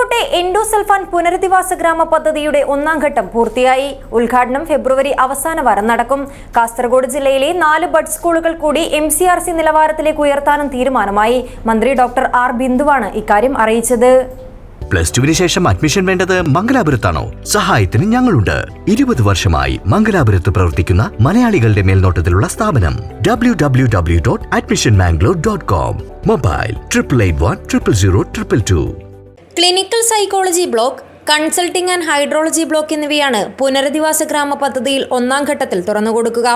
കാസർകോട്ടെ എൻഡോസൽഫാൻ പുനരധിവാസ ഗ്രാമ പദ്ധതിയുടെ ഒന്നാം ഘട്ടം പൂർത്തിയായി. ഉദ്ഘാടനം ഫെബ്രുവരി അവസാന വാരം നടക്കും. കാസർഗോഡ് ജില്ലയിലെ നാല് ബഡ് സ്കൂളുകൾ കൂടി എം സി ആർ സി നിലവാരത്തിലേക്ക് ഉയർത്താനും തീരുമാനമായി. മന്ത്രി ഡോക്ടർ ആർ ബിന്ദുവാണ് ഇക്കാര്യം അറിയിച്ചത്. പ്ലസ് ടുവിന് ശേഷം അഡ്മിഷൻ വേണ്ടത് മംഗലാപുരത്താണോ? സഹായത്തിന് ഞങ്ങളുണ്ട്. ഇരുപത് വർഷമായി മംഗലാപുരത്ത് പ്രവർത്തിക്കുന്ന മലയാളികളുടെ മേൽനോട്ടത്തിലുള്ള സ്ഥാപനം. W W W dot admission Mangalore dot com mobile. Triple eight one triple zero triple two clinical psychology block consulting and hydrology block എന്നിവയാണ് പുനരധിവാസ ഗ്രാമ പദ്ധതിയിൽ ഒന്നാം ഘട്ടത്തിൽ തുറന്നുകൊടുക്കുക.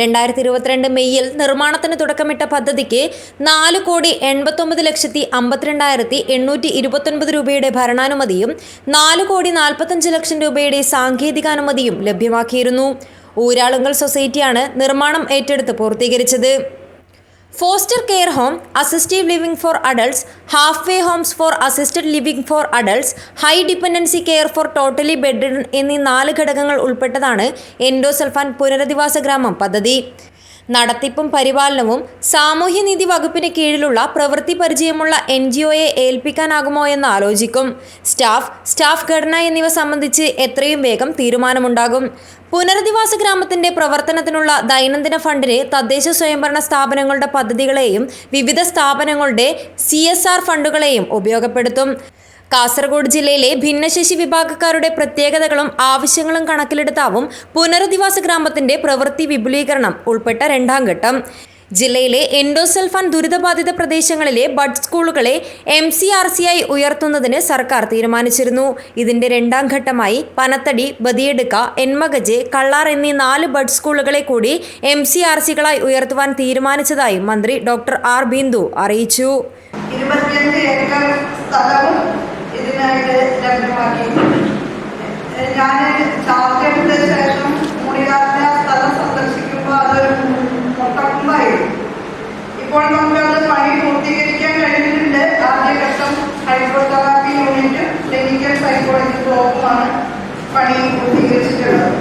രണ്ടായിരത്തി ഇരുപത്തിരണ്ട് മെയ്യിൽ നിർമ്മാണത്തിന് തുടക്കമിട്ട പദ്ധതിക്ക് നാല് കോടി എൺപത്തൊമ്പത് ലക്ഷത്തി അമ്പത്തിരണ്ടായിരത്തി എണ്ണൂറ്റി ഇരുപത്തൊൻപത് രൂപയുടെ ഭരണാനുമതിയും നാല് കോടി നാൽപ്പത്തഞ്ച് ലക്ഷം രൂപയുടെ സാങ്കേതികാനുമതിയും ലഭ്യമാക്കിയിരുന്നു. ഊരാളുങ്കൽ സൊസൈറ്റിയാണ് നിർമ്മാണം ഏറ്റെടുത്ത് പൂർത്തീകരിച്ചത്. Foster care home assistive living for adults half way homes for assisted living for adults high dependency care for totally bed എന്നീ നാല് ഘടകങ്ങൾ ഉൾപ്പെട്ടതാണ് എൻഡോസൽഫാൻ പുനരധിവാസ ഗ്രാമം പദ്ധതി. നടത്തിപ്പും പരിപാലനവും സാമൂഹ്യനീതി വകുപ്പിന് കീഴിലുള്ള പ്രവൃത്തി പരിചയമുള്ള എൻ ജി ഒയെ ഏൽപ്പിക്കാനാകുമോ എന്ന് ആലോചിക്കും. സ്റ്റാഫ് സ്റ്റാഫ് ഘടന എന്നിവ സംബന്ധിച്ച് എത്രയും വേഗം തീരുമാനമുണ്ടാകും. പുനരധിവാസ ഗ്രാമത്തിന്റെ പ്രവർത്തനത്തിനുള്ള ദൈനംദിന ഫണ്ടിനെ തദ്ദേശ സ്വയംഭരണ സ്ഥാപനങ്ങളുടെ പദ്ധതികളെയും വിവിധ സ്ഥാപനങ്ങളുടെ സി ഫണ്ടുകളെയും ഉപയോഗപ്പെടുത്തും. കാസർഗോഡ് ജില്ലയിലെ ഭിന്നശേഷി വിഭാഗക്കാരുടെ പ്രത്യേകതകളും ആവശ്യങ്ങളും കണക്കിലെടുത്താവും പുനരധിവാസ ഗ്രാമത്തിന്റെ പ്രവൃത്തി വിപുലീകരണം ഉൾപ്പെട്ട രണ്ടാം ഘട്ടം. ജില്ലയിലെ എൻഡോസൽഫാൻ ദുരിതബാധിത പ്രദേശങ്ങളിലെ ബഡ് സ്കൂളുകളെ എം സി ആർ സി ആയി ഉയർത്തുന്നതിന് സർക്കാർ തീരുമാനിച്ചിരുന്നു. ഇതിന്റെ രണ്ടാം ഘട്ടമായി പനത്തടി ബദിയെടുക്ക എൻമഗജ് കള്ളാർ എന്നീ നാല് ബഡ് സ്കൂളുകളെ കൂടി എം സി ആർ സികളായി ഉയർത്തുവാൻ തീരുമാനിച്ചതായി മന്ത്രി ഡോക്ടർ ആർ ബിന്ദു അറിയിച്ചു. ഏക്കർ ഇതിനായിട്ട് ലഭ്യമാക്കിയിട്ടുണ്ട് ഞാൻ ചാർജ് എടുത്ത ശേഷം മുടികാലിന്റെ ആ സ്ഥലം സന്ദർശിക്കുമ്പോൾ അതൊരു മുട്ടക്കുമ്പായിരുന്നു ഇപ്പോൾ നമുക്കത് പണി പൂർത്തീകരിക്കാൻ കഴിഞ്ഞിട്ടുണ്ട്. ആദ്യഘട്ടം ഹൈഡ്രോതെറാപ്പി യൂണിറ്റും ക്ലിനിക്കൽ സൈക്കോളജി ബ്ലോക്കുമാണ്. പണി പൂർത്തീകരിച്ചിട്ടുള്ളത്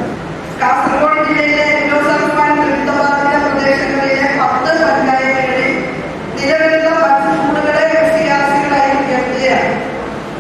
കാസർഗോഡ് ജില്ലയിലെ എൻഡോസൾഫാൻ ദുരിതബാധിത പ്രദേശങ്ങളിലെ പത്ത് പഞ്ചായത്തുകളിൽ നിലവിലുള്ള ബസ് സ്കൂളുകളെ വിദ്യാർത്ഥികളായി ഉയർത്തുകയാണ്